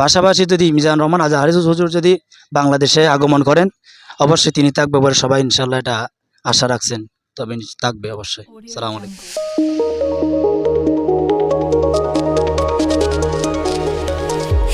পাশাপাশি যদি মিজান রহমান আজ আজহারি হুজুর যদি বাংলাদেশে আগমন করেন অবশ্যই তিনি থাকবে বলে সবাই ইনশাল্লাহ এটা আশা রাখছেন। তবে থাকবে অবশ্যই। সালাম আলাইকুম।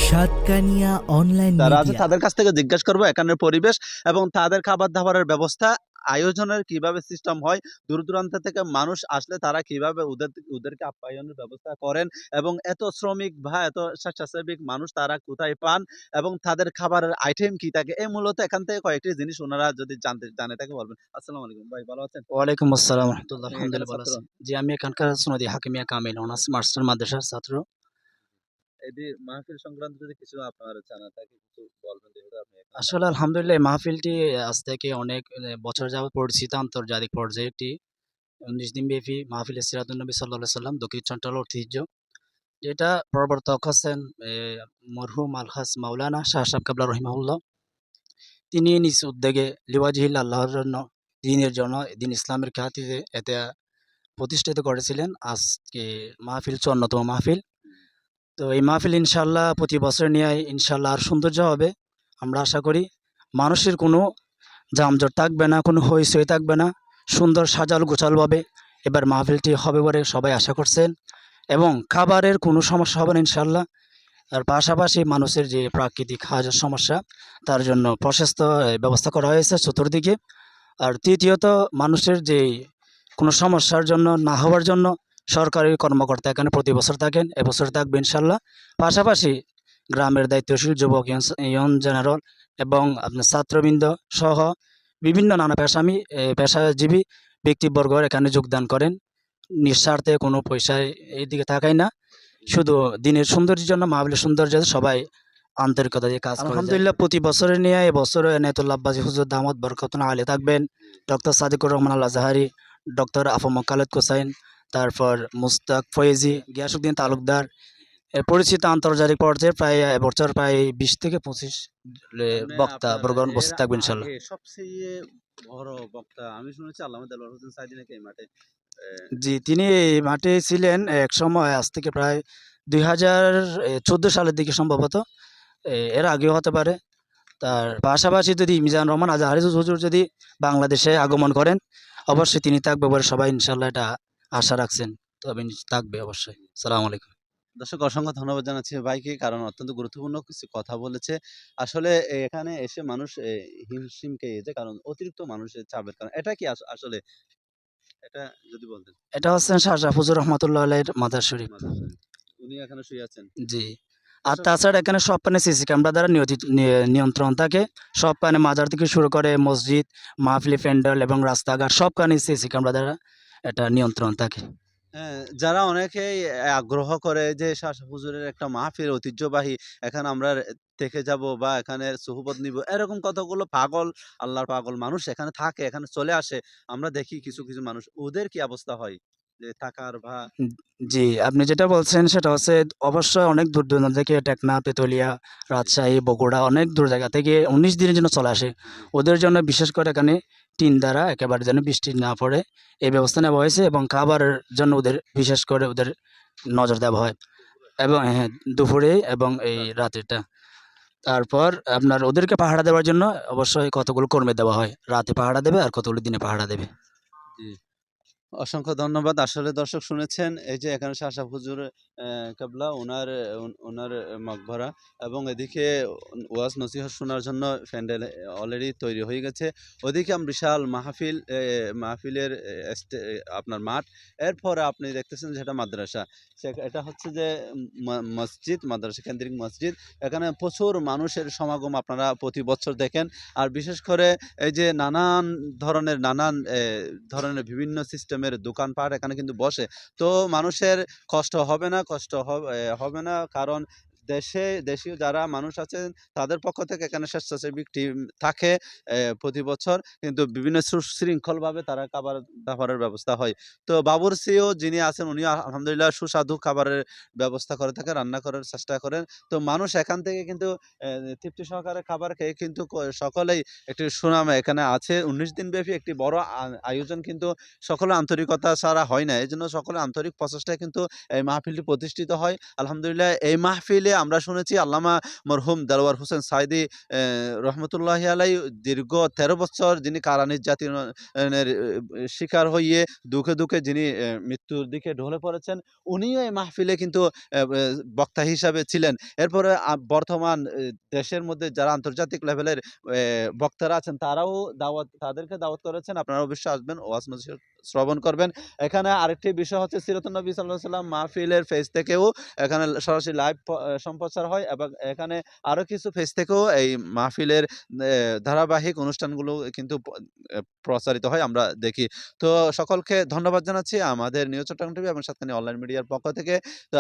সাতকানিয়া অনলাইন যারা আছে তাদের কাছ থেকে জিজ্ঞাসা করব এখানের পরিবেশ এবং তাদের খাবার দাবারের ব্যবস্থা। আয়োজনের কীভাবে সিস্টেম হয় দূর দূরান্ত থেকে মানুষ আসলে তারা কীভাবে ওদের ওদেরকে আপ্যায়নের ব্যবস্থা করেন এবং এত শ্রমিক বা এত স্বেচ্ছাসেবিক মানুষ তারা কোথায় পান এবং তাদের খাবারের আইটেম কি থাকে এই মূলত এখান থেকে কয়েকটি জিনিস ওনারা যদি জানতে জানে থাকে বলবেন। আসসালামু আলাইকুম ভাই ভালো আছেন? ওয়ালাইকুম আসসালাম। রহমতুল্লাহ আলহামদুলিল্লাহ ভালো এখানে আছি জি আমি এখানকার সনদি হাকিমিয়া কামিল অনার্স মাস্টার মাদ্রাসার ছাত্র। এটি মাহফিল সংক্রান্ত কিছু আপনার জানা আসলে আলহামদুলিল্লাহ মাহফিলটি আজ থেকে অনেক বছর যাবত পরিচিত আন্তর্জাতিক পর্যায়ে একটি, উনিশ দিন ব্যাপী মাহফিল সিরাতুন্নবী সাল্লাহ সাল্লাম দক্ষিণ চন্ট্রাল ঐতিহ্য। যেটা প্রবর্তক হচ্ছেন মরহুম আলহাস মাওলানা শাহ সাহেব কাবলা রহিমাউল্লাহ তিনি নিজ উদ্যোগে লিওয়াজিহিল আল্লাহর জন্য, দিনের জন্য দিন ইসলামের খ্যাতিতে এতে প্রতিষ্ঠিত করেছিলেন। আজকে মাহফিল হচ্ছে অন্যতম মাহফিল। তো এই মাহফিল ইনশাল্লাহ প্রতি বছর নিয়ে ইনশাল্লাহ আর সৌন্দর্য হবে। আমরা আশা করি মানুষের কোনো জামজট থাকবে না, কোনো হইচই থাকবে না। সুন্দর সাজাল গোছালভাবে এবার মাহফিলটি হবে বলে সবাই আশা করছেন এবং খাবারের কোনো সমস্যা হবে না ইনশাল্লাহ আর পাশাপাশি মানুষের যে প্রাকৃতিক হাজার সমস্যা, তার জন্য প্রশস্ত ব্যবস্থা করা হয়েছে চতুর্দিকে। আর তৃতীয়ত, মানুষের যে কোনো সমস্যার জন্য না হওয়ার জন্য সরকারি কর্মকর্তা এখানে প্রতি বছর থাকেন, এবছর থাকবে ইনশাল্লাহ পাশাপাশি গ্রামের দায়িত্বশীল যুবক ইয়ং- ইয়ং জেনারেল এবং আপনার ছাত্রবৃন্দ সহ বিভিন্ন নানা পেশামি পেশাজীবী ব্যক্তিবর্গ এখানে যোগদান করেন। নিঃস্বার্থে কোনো পয়সায় এইদিকে থাকায় না। শুধু দিনের সৌন্দর্যের জন্য মাহবিলের সৌন্দর্য সবাই আন্তরিকতা দিয়ে কাজ আলহামদুলিল্লাহ, প্রতি বছরে নিয়ে এবছর এনায়তুল্লাহ আব্বাসী হুজুর দামদ বরকতন আলী থাকবেন। ডক্টর সাদিকুর রহমান আল্লাহ জাহারি ডক্টর আফম খালেদ কোসাইন তারপর মুস্তাক ফয়েজি গিয়াসুদ্দিন তালুকদার। এর পরিচিত আন্তর্জাতিক পর্যায়ে প্রায় এবছর প্রায় বিশ থেকে পঁচিশ বক্তা বর্গন বসে থাকবে ইনশাল্লাহ সবচেয়ে বড় বক্তা আমি শুনেছি আল্লামা দেলোয়ার হোসেন সাইদি নাকি এই মাঠে জি তিনি এই মাঠে ছিলেন এক সময় আজ থেকে প্রায় দুই হাজার চোদ্দ সালের দিকে সম্ভবত এর আগেও হতে পারে। তার পাশাপাশি যদি মিজান রহমান আজহারি হুজুর যদি বাংলাদেশে আগমন করেন অবশ্যই তিনি থাকবে বলে সবাই ইনশাল্লাহ এটা আশা রাখছেন তবে থাকবে অবশ্যই। সালাম আলাইকুম। দর্শক অসংখ্য ধন্যবাদ জানাচ্ছি ভাইকে কারণ অত্যন্ত গুরুত্বপূর্ণ কিছু কথা বলেছে। আসলে এখানে এসে মানুষ এ, হিমশিম খেয়েছে কারণ অতিরিক্ত মানুষের চাপের কারণ। এটা কি আসলে? এটা যদি বলতেন। এটা হচ্ছেন শাহ জাফুজুর রহমতুল্লাহ আলাইয়ের মাদার শরীফ। উনি এখানে শুয়ে আছেন। জি। আর তাছাড়া এখানে সব পানে সিসি ক্যামেরা দ্বারা নিয়ন্ত্রিত নিয়ন্ত্রণ থাকে। সব পানে মাজার থেকে শুরু করে মসজিদ মাহফিলি প্যান্ডেল এবং রাস্তাঘাট সব কানে সিসি ক্যামেরা দ্বারা এটা নিয়ন্ত্রণ থাকে। হ্যাঁ, যারা অনেকেই আগ্রহ করে যে শাসক হুজুরের একটা মাহফিল ঐতিহ্যবাহী এখানে আমরা থেকে যাব বা এখানে সুহবত নিব এরকম কতগুলো পাগল আল্লাহর পাগল মানুষ এখানে থাকে এখানে চলে আসে আমরা দেখি কিছু কিছু মানুষ ওদের কি অবস্থা হয়? থাকার বা জি আপনি যেটা বলছেন সেটা হচ্ছে অবশ্যই অনেক দূর দূরান্ত থেকে টেকনা তেতুলিয়া রাজশাহী বগুড়া অনেক দূর জায়গা থেকে উনিশ দিনের জন্য চলে আসে। ওদের জন্য বিশেষ করে এখানে টিন দ্বারা একেবারে যেন বৃষ্টি না পড়ে এই ব্যবস্থা নেওয়া হয়েছে এবং খাবারের জন্য ওদের বিশেষ করে ওদের নজর দেওয়া হয়। এবং হ্যাঁ দুপুরে এবং এই রাত্রিটা। তারপর আপনার ওদেরকে পাহারা দেওয়ার জন্য অবশ্যই কতগুলো কর্মী দেওয়া হয়? রাতে পাহারা দেবে আর কতগুলো দিনে পাহারা দেবে? অসংখ্য ধন্যবাদ। আসলে দর্শক শুনেছেন, এই যে এখানে শাহ হুজুর কাবলা ওনার ওনার মকবরা এবং এদিকে ওয়াজ নসিহত শোনার জন্য প্যান্ডেল অলরেডি তৈরি হয়ে গেছে। ওদিকে আমি বিশাল মাহফিল মাহফিলের আপনার মাঠ। এরপরে আপনি দেখতেছেন যেটা মাদ্রাসা। এটা হচ্ছে যে মসজিদ, মাদ্রাসা কেন্দ্রিক মসজিদ। এখানে প্রচুর মানুষের সমাগম আপনারা প্রতি বছর দেখেন। আর বিশেষ করে এই যে নানান ধরনের নানান ধরনের বিভিন্ন সিস্টেমের দোকানপাট এখানে কিন্তু বসে। তো মানুষের কষ্ট হবে না কষ্ট হবে না। কারণ দেশে, দেশীয় যারা মানুষ আছেন, তাদের পক্ষ থেকে এখানে স্বেচ্ছাসেবী টিম থাকে প্রতি বছর। কিন্তু বিভিন্ন সুশৃঙ্খলভাবে তারা খাবার দাবারের ব্যবস্থা হয়। তো বাবুরসিও যিনি আছেন উনি আলহামদুলিল্লাহ সুস্বাদু খাবারের ব্যবস্থা করে থাকে, রান্না করার চেষ্টা করেন। তো মানুষ এখান থেকে কিন্তু তৃপ্তি সহকারে খাবার খেয়ে কিন্তু সকলেই একটি সুনাম এখানে আছে। উনিশ দিন ব্যাপী একটি বড় আয়োজন কিন্তু সকলে আন্তরিকতা ছাড়া হয় না। এই জন্য সকলে আন্তরিক প্রচেষ্টায় কিন্তু এই মাহফিলটি প্রতিষ্ঠিত হয়। আলহামদুলিল্লাহ, এই মাহফিলে আমরা শুনেছি আল্লামা মরহুম দেলোয়ার হোসেন সাইদি রহমতুল্লাহি আলাই দীর্ঘ ১৩ বছর যিনি কারা নির্যাতনের শিকার হইয়ে দুঃখে, দুঃখে যিনি মৃত্যুর দিকে ঢলে পড়েছেন, উনিও এই মাহফিলে কিন্তু বক্তা হিসাবে ছিলেন। এরপরে বর্তমান দেশের মধ্যে যারা আন্তর্জাতিক লেভেলের বক্তারা আছেন তারাও দাওয়াত তাদেরকে দাওয়াত করেছেন। আপনারা অবশ্যই আসবেন, ওয়াজ নসিহত শ্রবণ করবেন। এখানে আরেকটি বিষয় হচ্ছে, সিরাতুন নবী সাল্লাম মাহফিলের ফেস থেকেও এখানে সরাসরি লাইভ সম্প্রচার হয় এবং এখানে আরও কিছু ফেস থেকেও এই মাহফিলের ধারাবাহিক অনুষ্ঠানগুলো কিন্তু প্রচারিত হয়, আমরা দেখি। তো সকলকে ধন্যবাদ জানাচ্ছি আমাদের নিউজ চট্টগ্রাম টিভি এবং সাতখানি অনলাইন মিডিয়ার পক্ষ থেকে। তো